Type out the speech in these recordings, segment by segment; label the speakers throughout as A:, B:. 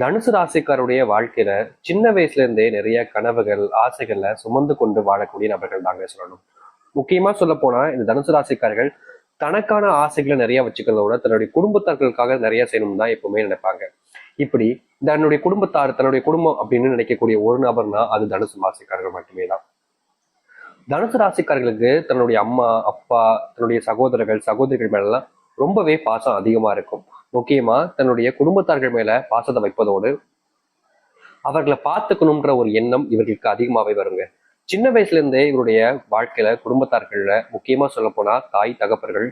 A: தனுசு ராசிக்காருடைய வாழ்க்கையில சின்ன வயசுல இருந்தே நிறைய கனவுகள் ஆசைகள்ல சுமந்து கொண்டு வாழக்கூடிய நபர்கள் தாங்க சொல்லணும். முக்கியமா சொல்ல போனா இந்த தனுசு ராசிக்காரர்கள் தனக்கான ஆசைகளை நிறைய வச்சுக்கிறதோட தன்னுடைய குடும்பத்தார்களுக்காக நிறைய செய்யணும் தான் எப்பவுமே நினைப்பாங்க. இப்படி தன்னுடைய குடும்பத்தார் தன்னுடைய குடும்பம் அப்படின்னு நினைக்கக்கூடிய ஒரு நபர்னா அது தனுசு ராசிக்காரர்கள் மட்டுமே தான். தனுசு ராசிக்காரர்களுக்கு தன்னுடைய அம்மா அப்பா தன்னுடைய சகோதரர்கள் சகோதரிகள் மேலாம் ரொம்பவே பாசம் அதிகமா இருக்கும். முக்கியமா தன்னுடைய குடும்பத்தார்கள் மேல பாசத்தை வைப்பதோடு அவர்களை பார்த்துக்கணுன்ற ஒரு எண்ணம் இவர்களுக்கு அதிகமாவே வருங்க. சின்ன வயசுல இருந்தே இவருடைய வாழ்க்கையில குடும்பத்தார்கள்ல முக்கியமா சொல்ல போனா தாய் தகப்பர்கள்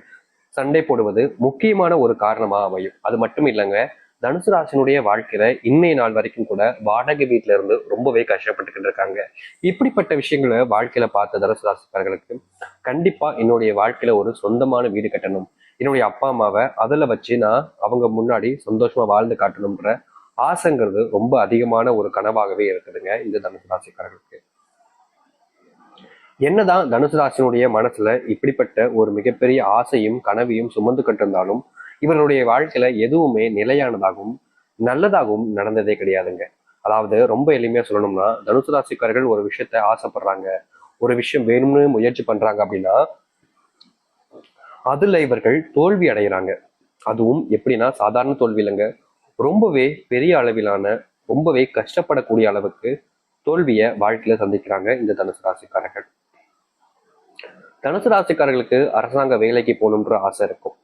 A: சண்டை போடுவது முக்கியமான ஒரு காரணமா அமையும். அது மட்டும் இல்லைங்க தனுசு ராசினுடைய வாழ்க்கையில இன்னைய நாள் வரைக்கும் கூட வாடகை வீட்டுல இருந்து ரொம்பவே கஷ்டப்பட்டுக்கிட்டு இருக்காங்க. இப்படிப்பட்ட விஷயங்களை வாழ்க்கையில பார்த்த தனுசு ராசிக்காரர்களுக்கு கண்டிப்பா என்னுடைய வாழ்க்கையில ஒரு சொந்தமான வீடு கட்டணும். என்னுடைய அப்பா அம்மாவை அதுல வச்சு நான் அவங்க முன்னாடி சந்தோஷமா வாழ்ந்து காட்டணும்ன்ற ஆசைங்கிறது ரொம்ப அதிகமான ஒரு கனவாகவே இருக்குதுங்க இந்த தனுசு ராசிக்காரர்களுக்கு. என்னதான் தனுசு ராசினுடைய மனசுல இப்படிப்பட்ட ஒரு மிகப்பெரிய ஆசையும் கனவையும் சுமந்து கட்டிருந்தாலும் இவர்களுடைய வாழ்க்கையில எதுவுமே நிலையானதாகவும் நல்லதாகவும் நடந்ததே கிடையாதுங்க. அதாவது ரொம்ப எளிமையா சொல்லணும்னா தனுசு ராசிக்காரர்கள் ஒரு விஷயத்த ஆசைப்படுறாங்க ஒரு விஷயம் வேணும்னு முயற்சி பண்றாங்க அப்படின்னா அதுல இவர்கள் தோல்வி அடைகிறாங்க அதுவும் எப்படின்னா சாதாரண தோல்வி இல்லைங்க. ரொம்பவே பெரிய அளவிலான ரொம்பவே கஷ்டப்படக்கூடிய அளவுக்கு தோல்வியை வாழ்க்கையில சந்திக்கிறாங்க இந்த தனுசு ராசிக்காரர்கள். தனுசு ராசிக்காரர்களுக்கு அரசாங்க வேலைக்கு போகணுன்ற ஆசை இருக்கும்.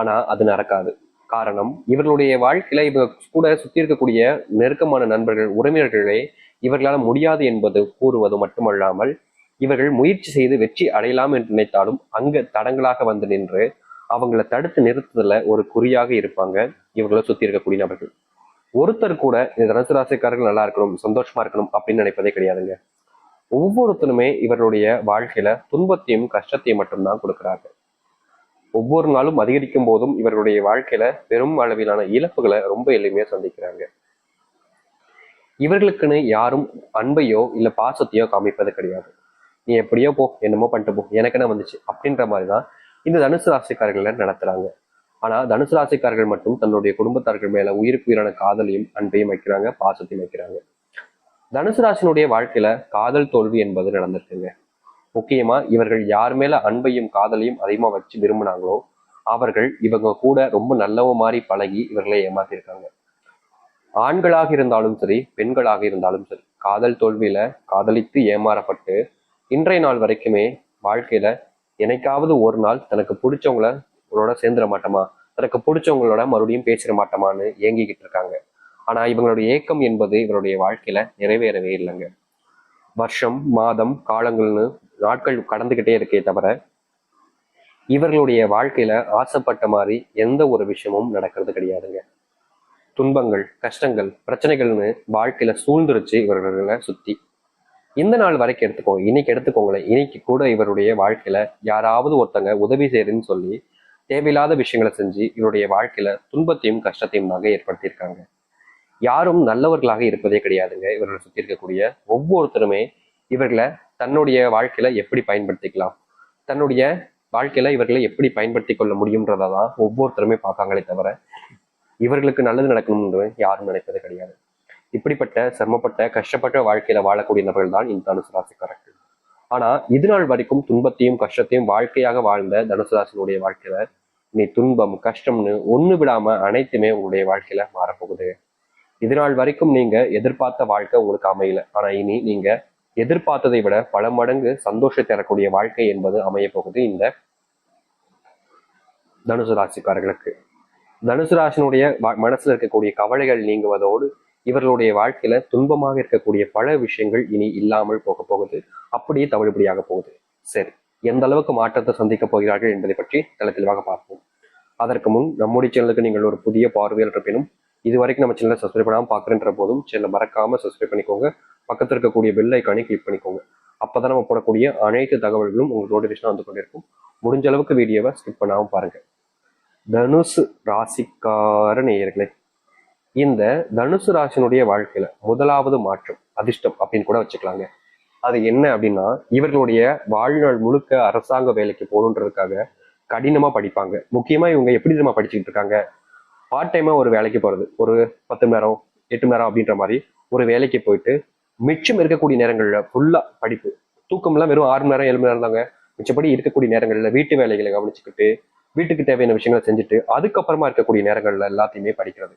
A: ஆனா அது நடக்காது. காரணம் இவர்களுடைய வாழ்க்கையில இவங்க கூட சுத்தி இருக்கக்கூடிய நெருக்கமான நண்பர்கள் உறவினர்களே இவர்களால் முடியாது என்பது கூறுவது மட்டுமல்லாமல் இவர்கள் முயற்சி செய்து வெற்றி அடையலாம் என்று நினைத்தாலும் அங்க தடங்களாக வந்து நின்று அவங்கள தடுத்து நிறுத்துதல ஒரு குறியாக இருப்பாங்க இவர்களை சுத்தி இருக்கக்கூடிய நபர்கள். ஒருத்தர் கூட இந்த தனுசு ராசிக்காரர்கள் நல்லா இருக்கணும் சந்தோஷமா இருக்கணும் அப்படின்னு நினைப்பதே கிடையாதுங்க. ஒவ்வொருத்தருமே இவருடைய வாழ்க்கையில துன்பத்தையும் கஷ்டத்தையும் மட்டும்தான் கொடுக்குறாங்க ஒவ்வொரு நாளும் அதிகரிக்கும் போதும் இவர்களுடைய வாழ்க்கையில பெரும் அளவிலான இழப்புகளை ரொம்ப எளிமையா சந்திக்கிறாங்க. இவர்களுக்குன்னு யாரும் அன்பையோ இல்ல பாசத்தையோ காமிப்பது கிடையாது. நீ எப்படியோ போ என்னமோ பண்ணிட்டு போ எனக்கு என்ன வந்துச்சு? அப்படின்ற மாதிரிதான் இந்த தனுசு ராசிக்காரர்களை நடத்துறாங்க. ஆனா தனுசு ராசிக்காரர்கள் மட்டும் தன்னுடைய குடும்பத்தார்கள் மேல உயிருக்கு உயிரான காதலையும் அன்பையும் வைக்கிறாங்க பாசத்தையும் வைக்கிறாங்க. தனுசு ராசினுடைய வாழ்க்கையில காதல் தோல்வி என்பது நடந்திருக்குங்க. முக்கியமா இவர்கள் யார் மேல அன்பையும் காதலையும் அதிகமா வச்சு விரும்பினாங்களோ அவர்கள் இவங்க கூட ரொம்ப நல்லவ மாதிரி பழகி இவர்களை ஏமாத்திருக்காங்க. ஆண்களாக இருந்தாலும் சரி பெண்களாக இருந்தாலும் சரி காதல் தோல்வியில காதலித்து ஏமாறப்பட்டு இன்றைய நாள் வரைக்குமே வாழ்க்கையில எனக்காவது ஒரு நாள் தனக்கு பிடிச்சவங்கள உங்களோட சேர்ந்துட மாட்டோமா தனக்கு பிடிச்சவங்களோட மறுபடியும் பேசிட மாட்டோமான்னு ஏங்கிக்கிட்டு இருக்காங்க. ஆனா இவங்களுடைய ஏக்கம் என்பது இவருடைய வாழ்க்கையில நிறைவேறவே இல்லைங்க. வருஷம் மாதம் காலங்கள்னு நாட்கள் கடந்துகிட்டே இருக்கே தவிர இவர்களுடைய வாழ்க்கையில ஆசைப்பட்ட மாதிரி எந்த ஒரு விஷயமும் நடக்கிறது கிடையாதுங்க. துன்பங்கள் கஷ்டங்கள் பிரச்சனைகள்னு வாழ்க்கையில சூழ்ந்துருச்சு இவர்களை சுத்தி. இந்த நாள் வரைக்கும் எடுத்துக்கோ இன்னைக்கு எடுத்துக்கோங்களேன். இன்னைக்கு கூட இவருடைய வாழ்க்கையில யாராவது ஒருத்தங்க உதவி செய்யுதுன்னு சொல்லி தேவையில்லாத விஷயங்களை செஞ்சு இவருடைய வாழ்க்கையில துன்பத்தையும் கஷ்டத்தையும் தாங்க ஏற்படுத்தியிருக்காங்க. யாரும் நல்லவர்களாக இருப்பதே கிடையாதுங்க. இவர்களை சுத்தி இருக்கக்கூடிய ஒவ்வொருத்தருமே இவர்களை தன்னுடைய வாழ்க்கையில எப்படி பயன்படுத்திக்கலாம் தன்னுடைய வாழ்க்கையில இவர்களை எப்படி பயன்படுத்தி கொள்ள முடியும்ன்றதை தான் ஒவ்வொருத்தருமே பார்க்காங்களே தவிர இவர்களுக்கு நல்லது நடக்கணும்னு யாரும் நினைப்பது கிடையாது. இப்படிப்பட்ட சிரமப்பட்ட கஷ்டப்பட்ட வாழ்க்கையில வாழக்கூடிய நபர்கள் தான் இந்த தனுசு ராசிக்காரர்கள். ஆனா இது நாள் வரைக்கும் துன்பத்தையும் கஷ்டத்தையும் வாழ்க்கையாக வாழ்ந்த தனுசு ராசினுடைய வாழ்க்கையில நீ துன்பம் கஷ்டம்னு ஒண்ணு விடாம அனைத்துமே உங்களுடைய வாழ்க்கையில மாறப்போகுது. இது நாள் வரைக்கும் நீங்க எதிர்பார்த்த வாழ்க்கை உங்களுக்கு அமையல. ஆனா இனி நீங்க எதிர்பார்த்ததை விட பல மடங்கு சந்தோஷத்தை தரக்கூடிய வாழ்க்கை என்பது அமைய போகுது இந்த தனுசு ராசிக்காரர்களுக்கு. தனுசு ராசினுடைய மனசுல இருக்கக்கூடிய கவலைகள் நீங்குவதோடு இவர்களுடைய வாழ்க்கையில துன்பமாக இருக்கக்கூடிய பல விஷயங்கள் இனி இல்லாமல் போக போகுது. அப்படியே தவிடுபடியாக போகுது. சரி எந்த அளவுக்கு மாற்றத்தை சந்திக்க போகிறார்கள் என்பதை பற்றி தல தெளிவாக பார்ப்போம். அதற்கு முன் நம்முடைய சேனலுக்கு நீங்கள் ஒரு புதிய பார்வையில் இருப்பினும் இது வரைக்கும் நம்ம சேனலை சப்ஸ்கிரைப் பண்ணாமல் பார்க்குறேன்ற போதும் சேனலை மறக்காம சப்ஸ்கிரைப் பண்ணிக்கோங்க. பக்கத்தில் இருக்கக்கூடிய பெல் ஐக்கானை கிளிக் பண்ணிக்கோங்க. அப்பதான் நம்ம போடக்கூடிய அனைத்து தகவல்களும் உங்களுக்கு நோட்டிஃபிகேஷன் வந்து கொண்டிருக்கும். முடிஞ்ச அளவுக்கு வீடியோவை ஸ்கிப் பண்ணாமல் பாருங்க. தனுசு ராசிக்கார நேயர்களே இந்த தனுசு ராசினுடைய வாழ்க்கையில முதலாவது மாற்றம் அதிர்ஷ்டம் அப்படின்னு கூட வச்சுக்கலாங்க. அது என்ன அப்படின்னா இவர்களுடைய வாழ்நாள் முழுக்க அரசாங்க வேலைக்கு போகணுன்றதுக்காக கடினமா படிப்பாங்க. முக்கியமா இவங்க எப்படி நம்ம படிச்சுக்கிட்டு இருக்காங்க? பார்ட் டைமா ஒரு வேலைக்கு போறது. ஒரு பத்து மணி நேரம் எட்டு மணி நேரம் அப்படின்ற மாதிரி ஒரு வேலைக்கு போயிட்டு மிச்சம் இருக்கக்கூடிய நேரங்கள்ல ஃபுல்லா படிப்பு. தூக்கம்லாம் வெறும் ஆறு மணி நேரம் ஏழு மணி நேரம் தாங்க. மிச்சப்படி இருக்கக்கூடிய நேரங்கள்ல வீட்டு வேலைகளை கவனிச்சுக்கிட்டு வீட்டுக்கு தேவையான விஷயங்களை செஞ்சுட்டு அதுக்கப்புறமா இருக்கக்கூடிய நேரங்கள்ல எல்லாத்தையுமே படிக்கிறது.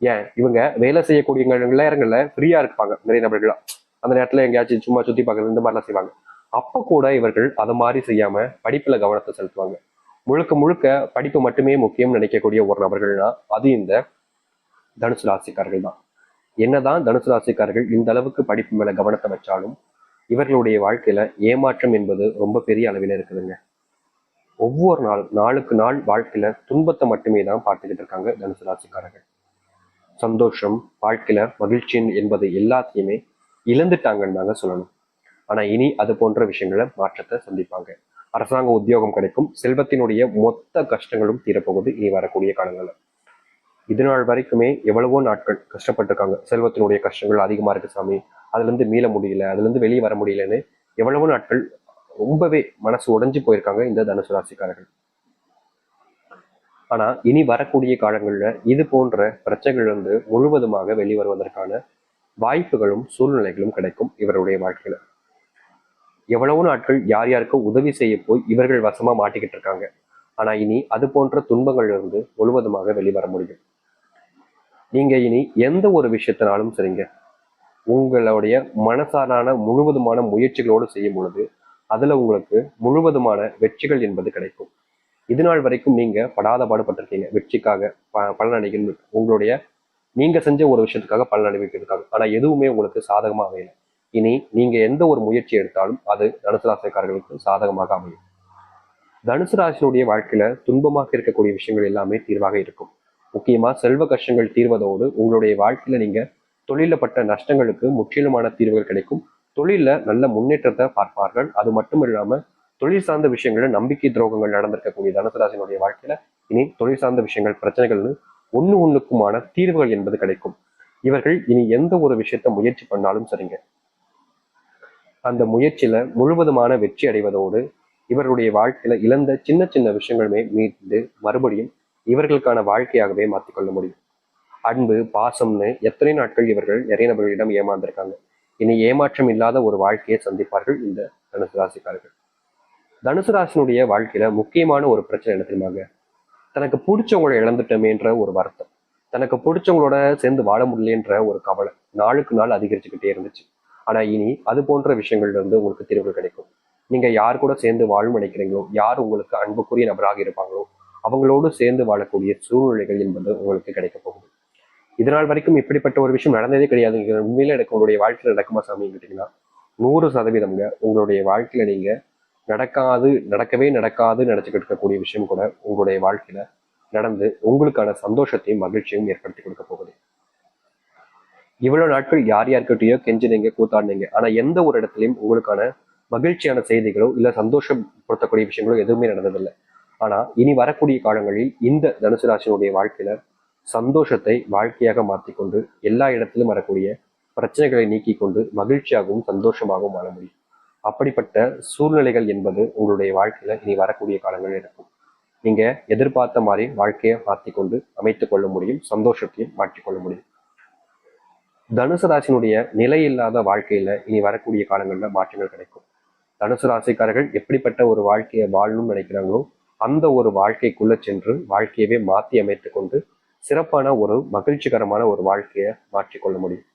A: ஏன்? இவங்க வேலை செய்யக்கூடிய நேரங்கள்ல ஃப்ரீயா இருப்பாங்க நிறைய நபர்களா. அந்த நேரத்துல எங்கேயாச்சும் சும்மா சுத்தி பார்க்கறது இந்த மாதிரிலாம் செய்வாங்க. அப்ப கூட இவர்கள் அதை மாதிரி செய்யாம படிப்புல கவனத்தை செலுத்துவாங்க. முழுக்க முழுக்க படிப்பு மட்டுமே முக்கியம் நினைக்கக்கூடிய ஒரு நபர்கள்னா அது இந்த தனுசு ராசிக்காரர்கள் தான். என்னதான் தனுசு ராசிக்காரர்கள் இந்த அளவுக்கு படிப்பு மேல கவனத்தை வச்சாலும் இவர்களுடைய வாழ்க்கையில ஏமாற்றம் என்பது ரொம்ப பெரிய அளவில் இருக்குதுங்க. ஒவ்வொரு நாள் நாளுக்கு நாள் வாழ்க்கையில துன்பத்தை மட்டுமே தான் பார்த்துக்கிட்டு இருக்காங்க தனுசு ராசிக்காரர்கள். சந்தோஷம் வாழ்க்கையில மகிழ்ச்சி என்பது எல்லாத்தையுமே இழந்துட்டாங்கன்னு தாங்க சொல்லணும். ஆனா இனி அது போன்ற விஷயங்களை மாற்றத்தை சந்திப்பாங்க. அரசாங்க உத்தியோகம் கிடைக்கும். செல்வத்தினுடைய மொத்த கஷ்டங்களும் தீரப்போகுது இனி வரக்கூடிய காலங்களில். இது நாள் வரைக்குமே எவ்வளவோ நாட்கள் கஷ்டப்பட்டிருக்காங்க. செல்வத்தினுடைய கஷ்டங்கள் அதிகமா இருக்கு சாமி. அதுல இருந்து மீள முடியல. அதுல இருந்து வெளியே வர முடியலன்னு எவ்வளவோ நாட்கள் ரொம்பவே மனசு உடைஞ்சு போயிருக்காங்க இந்த தனுசு ராசிக்காரர்கள். ஆனால் இனி வரக்கூடிய காலங்களில் இது போன்ற பிரச்சனைகள் வந்து முழுவதுமாக வெளிவருவதற்கான வாய்ப்புகளும் சூழ்நிலைகளும் கிடைக்கும் இவருடைய வாழ்க்கையில. எவ்வளவோ நாட்கள் யார் யாருக்கு உதவி செய்ய போய் இவர்கள் வசமா மாட்டிக்கிட்டு இருக்காங்க. ஆனா இனி அது போன்ற துன்பங்களிலிருந்து முழுவதுமாக வெளிவர முடியும். நீங்க இனி எந்த ஒரு விஷயத்தினாலும் சரிங்க. உங்களுடைய மனசாரான முழுவதுமான முயற்சிகளோடு செய்யும் பொழுது அதுல உங்களுக்கு முழுவதுமான வெற்றிகள் என்பது கிடைக்கும். இது நாள் வரைக்கும் நீங்க படாத பாடுபட்டிருக்கீங்க. வெற்றிக்காக ப பலன் அடைக்கணும் உங்களுடைய நீங்க செஞ்ச ஒரு விஷயத்துக்காக பலன் அனுபவிக்கிறதுக்காக ஆனா எதுவுமே உங்களுக்கு சாதகமா அமையல. இனி நீங்க எந்த ஒரு முயற்சி எடுத்தாலும் அது தனுசு ராசிக்காரர்களுக்கு சாதகமாக அமையும். தனுசு ராசினுடைய வாழ்க்கையில துன்பமாக இருக்கக்கூடிய விஷயங்கள் எல்லாமே தீர்வாக இருக்கும். முக்கியமா செல்வ கஷ்டங்கள் தீர்வதோடு உங்களுடைய வாழ்க்கையில நீங்க தொழிலப்பட்ட நஷ்டங்களுக்கு முற்றிலுமான தீர்வுகள் கிடைக்கும். தொழில நல்ல முன்னேற்றத்தை பார்ப்பார்கள். அது மட்டும் இல்லாம தொழில் சார்ந்த விஷயங்கள்ல நம்பிக்கை துரோகங்கள் நடந்திருக்கக்கூடிய தனுசராசினுடைய வாழ்க்கையில இனி தொழில் சார்ந்த விஷயங்கள் பிரச்சனைகள்னு ஒண்ணு ஒண்ணுக்குமான தீர்வுகள் என்பது கிடைக்கும். இவர்கள் இனி எந்த ஒரு விஷயத்த முயற்சி பண்ணாலும் சரிங்க. அந்த முயற்சியில முழுவதுமான வெற்றி அடைவதோடு இவருடைய வாழ்க்கையில இழந்த சின்ன சின்ன விஷயங்களுமே மீட்டு மறுபடியும் இவர்களுக்கான வாழ்க்கையாகவே மாற்றிக்கொள்ள முடியும். அன்பு பாசம்னு எத்தனை நாட்கள் இவர்கள் நிறைய நபர்களிடம் ஏமாந்திருக்காங்க. இனி ஏமாற்றம் இல்லாத ஒரு வாழ்க்கையை சந்திப்பார்கள் இந்த தனுசு ராசிக்காரர்கள். தனுசு ராசினுடைய வாழ்க்கையில முக்கியமான ஒரு பிரச்சனை என்ன தெரியுமாங்க? தனக்கு பிடிச்சவங்களை இழந்துட்டோமேன்ற ஒரு வருத்தம். தனக்கு பிடிச்சவங்களோட சேர்ந்து வாழ முடியலன்ற ஒரு கவலை நாளுக்கு நாள் அதிகரிச்சுக்கிட்டே இருந்துச்சு. ஆனா இனி அது போன்ற விஷயங்கள்ல இருந்து உங்களுக்கு தீர்வுகள் கிடைக்கும். நீங்க யார் கூட சேர்ந்து வாழும் நினைக்கிறீங்களோ யார் உங்களுக்கு அன்புக்குரிய நபராக இருப்பாங்களோ அவங்களோடு சேர்ந்து வாழக்கூடிய சூழ்நிலைகள் என்பது உங்களுக்கு கிடைக்க போகுது. இதனால் வரைக்கும் இப்படிப்பட்ட ஒரு விஷயம் நடந்ததே கிடையாது. உண்மையில எனக்கு உங்களுடைய வாழ்க்கையில நடக்குமா சாமி கேட்டீங்கன்னா நூறு சதவீதம்ங்க. உங்களுடைய வாழ்க்கையில நீங்க நடக்காது நடக்கவே நடக்காது நினைச்சுக்கிட்டு இருக்கக்கூடிய விஷயம் கூட உங்களுடைய வாழ்க்கையில நடந்து உங்களுக்கான சந்தோஷத்தையும் மகிழ்ச்சியும் ஏற்படுத்தி கொடுக்க போகுது. இவ்வளவு நாட்கள் யார் யார்கிட்டயோ கெஞ்சினீங்க கூத்தாடினீங்க. ஆனா எந்த ஒரு இடத்துலையும் உங்களுக்கான மகிழ்ச்சியான செய்திகளோ இல்ல சந்தோஷப்படுத்தக்கூடிய விஷயங்களோ எதுவுமே நடந்ததில்லை. ஆனா இனி வரக்கூடிய காலங்களில் இந்த தனுசு ராசியினுடைய வாழ்க்கையில சந்தோஷத்தை வாழ்க்கையாக மாற்றிக்கொண்டு எல்லா இடத்திலும் வரக்கூடிய பிரச்சனைகளை நீக்கி கொண்டு மகிழ்ச்சியாகவும் சந்தோஷமாகவும் வாழ முடியும். அப்படிப்பட்ட சூழ்நிலைகள் என்பது உங்களுடைய வாழ்க்கையில இனி வரக்கூடிய காலங்கள் இருக்கும். நீங்க எதிர்பார்த்த மாதிரி வாழ்க்கையை மாற்றிக்கொண்டு அமைத்துக் கொள்ள முடியும் சந்தோஷத்தையும் மாற்றிக்கொள்ள முடியும். தனுசு ராசினுடைய நிலையில்லாத வாழ்க்கையில இனி வரக்கூடிய காலங்களில் மாற்றங்கள் கிடைக்கும். தனுசு ராசிக்காரர்கள் எப்படிப்பட்ட ஒரு வாழ்க்கையை வாழணும்னு நினைக்கிறாங்களோ அந்த ஒரு வாழ்க்கைக்குள்ள சென்று வாழ்க்கையவே மாற்றி அமைத்துக் கொண்டு சிறப்பான ஒரு மகிழ்ச்சிகரமான ஒரு வாழ்க்கையை மாற்றிக்கொள்ள முடியும்.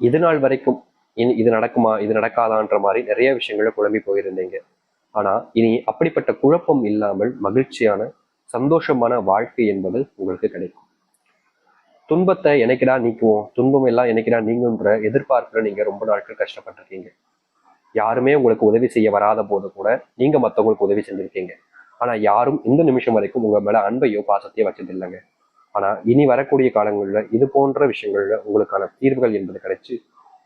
A: இது நாள் வரைக்கும் இது நடக்குமா இது நடக்காதான்ற மாதிரி நிறைய விஷயங்கள குழம்பி போயிருந்தீங்க. ஆனா இனி அப்படிப்பட்ட குழப்பம் இல்லாமல் மகிழ்ச்சியான சந்தோஷமான வாழ்க்கை என்பது உங்களுக்கு கிடைக்கும். துன்பத்தை எனக்கிடா நீக்குவோம் துன்பம் எல்லாம் எனக்கிடா நீங்குன்ற எதிர்பார்ப்புல நீங்க ரொம்ப நாட்கள் கஷ்டப்பட்டிருக்கீங்க. யாருமே உங்களுக்கு உதவி செய்ய வராத போது கூட நீங்க மத்தவங்களுக்கு உதவி செஞ்சிருக்கீங்க. ஆனா யாரும் இந்த நிமிஷம் வரைக்கும் உங்க மேல அன்பையோ பாசத்தையோ வச்சது இல்லைங்க ஆனா இனி வரக்கூடிய காலங்கள்ல இது போன்ற விஷயங்கள்ல உங்களுக்கான தீர்வுகள் என்பது கிடைச்சு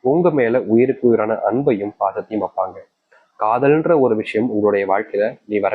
A: உங்க மேல உயிருக்கு உயிரான அன்பையும் பாசத்தையும் வைப்பாங்க. காதல்ன்ற ஒரு விஷயம் உங்களுடைய வாழ்க்கையில நீ வர